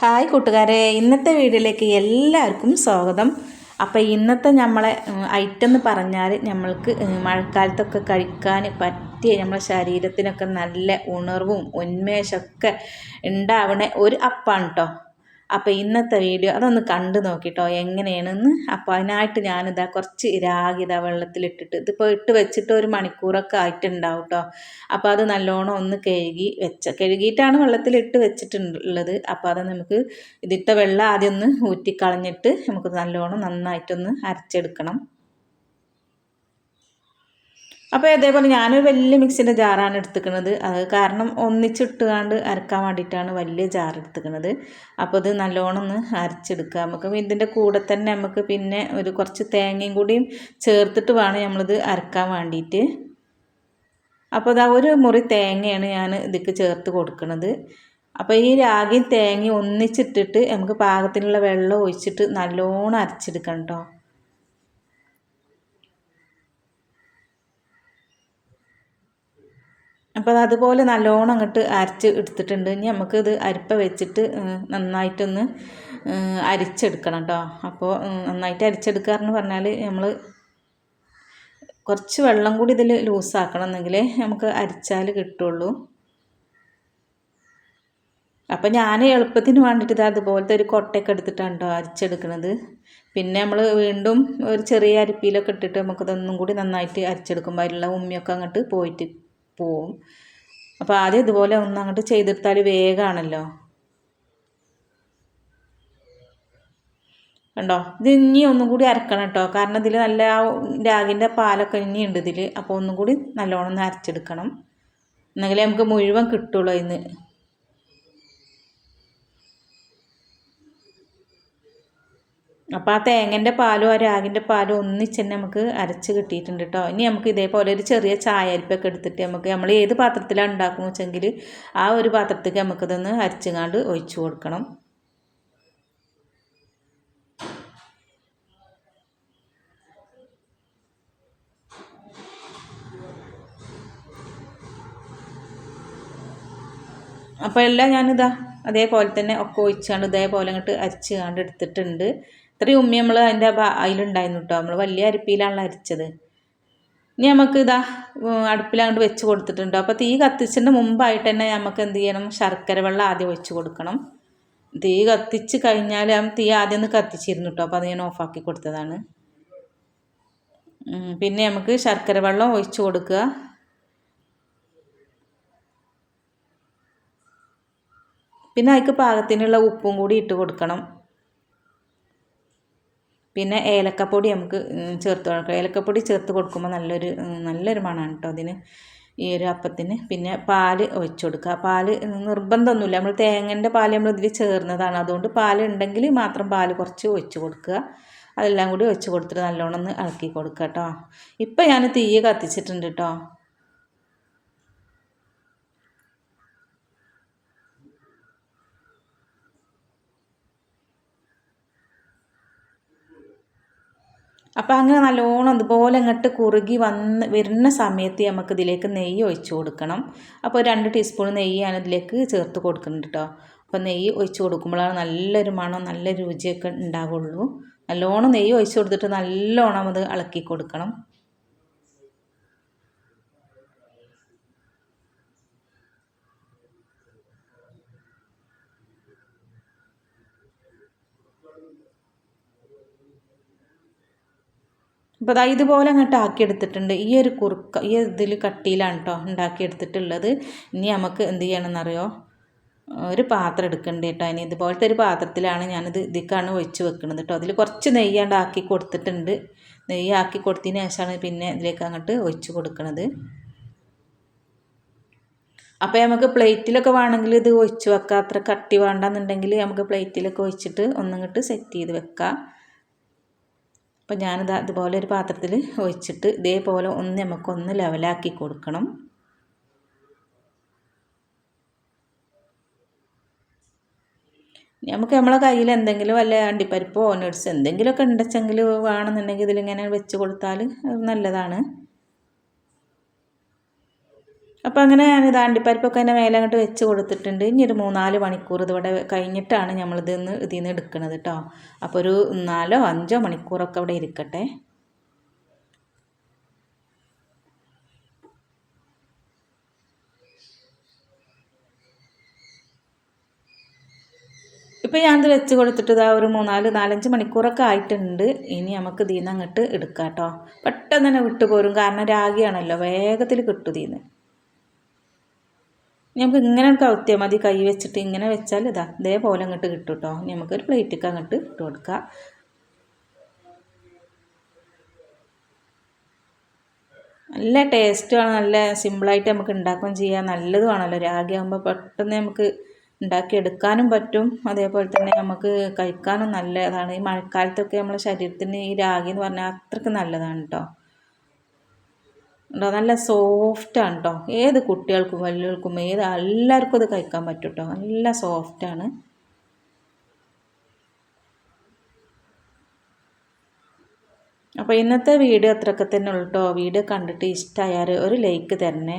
Hi കൂട്ടുകാരെ ഇന്നത്തെ വീഡിയോയിലേക്ക് എല്ലാവർക്കും സ്വാഗതം. അപ്പോൾ ഇന്നത്തെ നമ്മളെ ഐറ്റം എന്ന് പറഞ്ഞാൽ നമ്മൾക്ക് മഴക്കാലത്തൊക്കെ കഴിക്കാൻ പറ്റിയ നമ്മുടെ ശരീരത്തിനൊക്കെ നല്ല ഉണർവും ഉന്മേഷമൊക്കെ ഉണ്ടാവണ ഒരു അപ്പാണ് കേട്ടോ അപ്പോൾ ഇന്നത്തെ വീഡിയോ അതൊന്ന് കണ്ടു നോക്കിട്ടോ എങ്ങനെയാണെന്ന്. അപ്പോൾ അതിനായിട്ട് ഞാനിതാ കുറച്ച് രാഗി ഇതാ വെള്ളത്തിലിട്ടിട്ട് ഇതിപ്പോൾ ഇട്ട് വെച്ചിട്ട് ഒരു മണിക്കൂറൊക്കെ ആയിട്ടുണ്ടാവും കേട്ടോ അപ്പോൾ അത് നല്ലോണം ഒന്ന് കഴുകി വെച്ച കഴുകിയിട്ടാണ് വെള്ളത്തിലിട്ട് വെച്ചിട്ടുള്ളത്. അപ്പോൾ അത് നമുക്ക് ഇതിട്ട വെള്ളം ആദ്യം ഒന്ന് ഊറ്റിക്കളഞ്ഞിട്ട് നമുക്ക് നല്ലോണം നന്നായിട്ടൊന്ന് അരച്ചെടുക്കണം. അപ്പോൾ അതേപോലെ ഞാനൊരു വലിയ മിക്സിന്റെ ജാറാണ് എടുത്തുക്കുന്നത് അത് കാരണം ഒന്നിച്ചിട്ടുകാണ്ട് അരക്കാൻ വേണ്ടിയിട്ടാണ് വലിയ ജാർ എടുത്തുക്കുന്നത് അപ്പോൾ ഇത് നല്ലോണം ഒന്ന് അരച്ചെടുക്കുക. നമുക്ക് ഇതിന്റെ കൂടെ തന്നെ നമുക്ക് പിന്നെ ഒരു കുറച്ച് തേങ്ങയും കൂടിയും ചേർത്തിട്ട് വേണം നമ്മളിത് അരക്കാൻ വേണ്ടിയിട്ട്. അപ്പോൾ ഇതാ ഒരു മുറി തേങ്ങയാണ് ഞാൻ ഇതിക്ക് ചേർത്ത് കൊടുക്കുന്നത് അപ്പോൾ ഈ രാഗിയും തേങ്ങയും ഒന്നിച്ചിട്ടിട്ട് നമുക്ക് പാകത്തിനുള്ള വെള്ളം ഒഴിച്ചിട്ട് നല്ലോണം അരച്ചെടുക്കണം കേട്ടോ അപ്പോൾ അത് അതുപോലെ നല്ലോണം അങ്ങോട്ട് അരച്ച് എടുത്തിട്ടുണ്ട്. ഇനി നമുക്കിത് അരിപ്പ വെച്ചിട്ട് നന്നായിട്ടൊന്ന് അരിച്ചെടുക്കണം കേട്ടോ അപ്പോൾ നന്നായിട്ട് അരിച്ചെടുക്കുക എന്ന് പറഞ്ഞാൽ നമ്മൾ കുറച്ച് വെള്ളം കൂടി ഇതിൽ ലൂസാക്കണം എന്നെങ്കിലേ നമുക്ക് അരിച്ചാൽ കിട്ടുള്ളൂ. അപ്പം ഞാൻ എളുപ്പത്തിന് വേണ്ടിയിട്ട് ഇത് അതുപോലത്തെ ഒരു കൊട്ടയൊക്കെ എടുത്തിട്ടാണ് കേട്ടോ അരിച്ചെടുക്കുന്നത് പിന്നെ നമ്മൾ വീണ്ടും ഒരു ചെറിയ അരിപ്പിയിലൊക്കെ ഇട്ടിട്ട് നമുക്കതൊന്നും കൂടി നന്നായിട്ട് അരിച്ചെടുക്കുമ്പോൾ അതിലുള്ള ഉമ്മിയൊക്കെ അങ്ങോട്ട് പോയിട്ട് പോവും. അപ്പോൾ ആദ്യം ഇതുപോലെ ഒന്ന് അങ്ങോട്ട് ചെയ്തെടുത്താൽ വേഗമാണല്ലോ കണ്ടോ? ഇത് ഇനി ഒന്നും കൂടി അരക്കണം കേട്ടോ. കാരണം ഇതിൽ നല്ല രാഗിന്റെ പാലൊക്കെ ഇനി ഉണ്ട് ഇതിൽ അപ്പോൾ ഒന്നും കൂടി നല്ലോണം ഒന്ന് അരച്ചെടുക്കണം. എന്നെങ്കിലേ നമുക്ക് മുഴുവൻ കിട്ടുള്ളൂ ഇന്ന് അപ്പോൾ ആ തേങ്ങന്റെ പാലും ആ രാഗിന്റെ പാലും ഒന്നിച്ച് തന്നെ നമുക്ക് അരച്ച് കിട്ടിയിട്ടുണ്ട് കേട്ടോ ഇനി നമുക്ക് ഇതേപോലെ ഒരു ചെറിയ ചായ അരിപ്പൊക്കെ എടുത്തിട്ട് നമുക്ക് നമ്മൾ ഏത് പാത്രത്തിലാണ് ഉണ്ടാക്കുന്നത് വെച്ചെങ്കിൽ ആ ഒരു പാത്രത്തേക്ക് നമുക്കിതൊന്ന് അരച്ചുങ്ങാണ്ട് ഒഴിച്ചു കൊടുക്കണം. അപ്പോൾ എല്ലാം ഞാനിതാ അതേപോലെ തന്നെ ഒക്കെ ഒഴിച്ചാണ്ട് ഇതേപോലെ അങ്ങോട്ട് അരിച്ച് എടുത്തിട്ടുണ്ട്. ഇത്രയും ഉമ്മി നമ്മൾ അതിന്റെ അതിലുണ്ടായിരുന്നു കേട്ടോ നമ്മൾ വലിയ അരിപ്പിയിലാണല്ലോ അരിച്ചത്. ഇനി നമുക്ക് ഇതാ അടുപ്പിലങ്ങോട്ട് വെച്ച് കൊടുത്തിട്ടുണ്ട്. അപ്പോൾ തീ കത്തിച്ചതിന്റെ മുമ്പായിട്ട് തന്നെ നമുക്ക് എന്ത് ചെയ്യണം? ശർക്കര വെള്ളം ആദ്യം ഒഴിച്ച് കൊടുക്കണം. തീ കത്തിച്ച് കഴിഞ്ഞാൽ തീ ആദ്യം ഒന്ന് കത്തിച്ചിരുന്നു കേട്ടോ അപ്പോൾ അത് ഞാൻ ഓഫാക്കി കൊടുത്തതാണ്. പിന്നെ നമുക്ക് ശർക്കര വെള്ളം ഒഴിച്ച് കൊടുക്കുക. പിന്നെ അതിക്ക് പാകത്തിനുള്ള ഉപ്പും കൂടി ഇട്ട് കൊടുക്കണം. പിന്നെ ഏലക്കപ്പൊടി നമുക്ക് ചേർത്ത് കൊടുക്കാം. ഏലക്കപ്പൊടി ചേർത്ത് കൊടുക്കുമ്പോൾ നല്ലൊരു നല്ലൊരു മണമാണ് കേട്ടോ അതിന് ഈ ഒരു അപ്പത്തിന്. പിന്നെ പാൽ ഒഴിച്ച് കൊടുക്കുക. പാൽ നിർബന്ധമൊന്നുമില്ല. നമ്മൾ തേങ്ങന്റെ പാൽ നമ്മൾ ഇതിൽ ചേർന്നതാണ്. അതുകൊണ്ട് പാൽ ഉണ്ടെങ്കിൽ മാത്രം പാൽ കുറച്ച് ഒഴിച്ച് കൊടുക്കുക. അതെല്ലാം കൂടി ഒഴിച്ച് കൊടുത്തിട്ട് നല്ലോണം ഒന്ന് ഇളക്കി കൊടുക്കുക കേട്ടോ ഇപ്പം ഞാൻ തീ കത്തിച്ചിട്ടുണ്ട് കേട്ടോ അപ്പോൾ അങ്ങനെ നല്ലോണം അതുപോലെ അങ്ങോട്ട് കുറുകി വന്ന് വരുന്ന സമയത്ത് നമുക്ക് ഇതിലേക്ക് നെയ്യ് ഒഴിച്ചു കൊടുക്കണം. അപ്പോൾ രണ്ട് ടീസ്പൂൺ നെയ്യാണ് ഇതിലേക്ക് ചേർത്ത് കൊടുക്കുന്നത് കേട്ടോ അപ്പോൾ നെയ്യ് ഒഴിച്ചു കൊടുക്കുമ്പോഴാണ് നല്ലൊരു മണം നല്ല രുചിയൊക്കെ ഉണ്ടാവുള്ളൂ. നല്ലോണം നെയ്യ് ഒഴിച്ചു കൊടുത്തിട്ട് നല്ലോണം അത് ഇളക്കി കൊടുക്കണം. അപ്പോൾ അതാ ഇതുപോലെ അങ്ങോട്ട് ആക്കിയെടുത്തിട്ടുണ്ട്. ഈ ഒരു കുറുക്ക ഈ ഇതിൽ കട്ടിയിലാണ് കേട്ടോ ഉണ്ടാക്കിയെടുത്തിട്ടുള്ളത്. ഇനി നമുക്ക് എന്ത് ചെയ്യണമെന്നറിയോ? ഒരു പാത്രം എടുക്കേണ്ടി കേട്ടോ അതിന് ഇതുപോലത്തെ ഒരു പാത്രത്തിലാണ് ഞാനിത് ഇതിക്കാണ് ഒഴിച്ച് വെക്കുന്നത് കേട്ടോ അതിൽ കുറച്ച് നെയ്യാണ്ട് ആക്കി കൊടുത്തിട്ടുണ്ട്. നെയ്യ് ആക്കി കൊടുത്തതിന് ശേഷമാണ് പിന്നെ ഇതിലേക്ക് അങ്ങോട്ട് ഒഴിച്ച് കൊടുക്കുന്നത് അപ്പോൾ നമുക്ക് പ്ലേറ്റിലൊക്കെ വേണമെങ്കിൽ ഇത് ഒഴിച്ച് വെക്കാം. അത്ര കട്ടി വേണ്ടെന്നുണ്ടെങ്കിൽ നമുക്ക് പ്ലേറ്റിലൊക്കെ ഒഴിച്ചിട്ട് ഒന്നിങ്ങോട്ട് സെറ്റ് ചെയ്ത് വെക്കാം. അപ്പോൾ ഞാനിത് അതുപോലെ ഒരു പാത്രത്തിൽ ഒഴിച്ചിട്ട് ഇതേപോലെ ഒന്ന് നമുക്കൊന്ന് ലെവലാക്കി കൊടുക്കണം. നമുക്ക് നമ്മളെ കയ്യിൽ എന്തെങ്കിലും വല്ല അണ്ടിപ്പരിപ്പോ നട്സ് എന്തെങ്കിലുമൊക്കെ ഉണ്ടെച്ചെങ്കിൽ വേണമെന്നുണ്ടെങ്കിൽ ഇതിലിങ്ങനെ വെച്ച് കൊടുത്താൽ നല്ലതാണ്. അപ്പോൾ അങ്ങനെ ഞാനിത് അണ്ടിപ്പരിപ്പൊക്കെ അതിന്റെ മേലെ അങ്ങോട്ട് വെച്ച് കൊടുത്തിട്ടുണ്ട്. ഇനി ഒരു മൂന്നാൽ മണിക്കൂർ ഇതിവിടെ കഴിഞ്ഞിട്ടാണ് നമ്മളിത് ഇന്ന് ഇതിൽ നിന്ന് എടുക്കുന്നത് കേട്ടോ അപ്പോൾ ഒരു നാലോ അഞ്ചോ മണിക്കൂറൊക്കെ ഇവിടെ ഇരിക്കട്ടെ. ഇപ്പോൾ ഞാനത് വെച്ച് കൊടുത്തിട്ട് ഇതാ ഒരു മൂന്നാൽ നാലഞ്ച് മണിക്കൂറൊക്കെ ആയിട്ടുണ്ട്. ഇനി നമുക്ക് ഇതിൽ നിന്ന് അങ്ങോട്ട് എടുക്കാം കേട്ടോ പെട്ടെന്ന് തന്നെ വിട്ടുപോരും. കാരണം രാഗിയാണല്ലോ. വേഗത്തിൽ കിട്ടും ഇതിൽ നിന്ന് നമുക്ക് ഇങ്ങനെ കവുത്തിയാൽ മതി. കൈ വെച്ചിട്ട് ഇങ്ങനെ വെച്ചാൽ ഇതാ ഇതേപോലെ അങ്ങോട്ട് കിട്ടും കേട്ടോ നമുക്കൊരു പ്ലേറ്റിക്ക് അങ്ങോട്ട് ഇട്ട് കൊടുക്കുക നല്ല ടേസ്റ്റുമാണ് നല്ല സിമ്പിളായിട്ട് നമുക്ക് ഉണ്ടാക്കുകയും ചെയ്യാം. നല്ലതുമാണല്ലോ രാഗി ആകുമ്പോൾ പെട്ടെന്ന് നമുക്ക് ഉണ്ടാക്കിയെടുക്കാനും പറ്റും. അതേപോലെ തന്നെ നമുക്ക് കഴിക്കാനും നല്ലതാണ് ഈ മഴക്കാലത്തൊക്കെ നമ്മുടെ ശരീരത്തിന് ഈ രാഗി എന്ന് പറഞ്ഞാൽ അത്രയ്ക്ക് നല്ലതാണ് കേട്ടോ ഉണ്ടോ? നല്ല സോഫ്റ്റാണ് കേട്ടോ ഏത് കുട്ടികൾക്കും വലിയവർക്കും ഏത് എല്ലാവർക്കും ഇത് കഴിക്കാൻ പറ്റും കേട്ടോ നല്ല സോഫ്റ്റാണ് അപ്പോൾ ഇന്നത്തെ വീഡിയോ അത്രയൊക്കെ തന്നെ ഉള്ളൂ കേട്ടോ വീഡിയോ കണ്ടിട്ട് ഇഷ്ടമായാൽ ഒരു ലൈക്ക് തരണേ.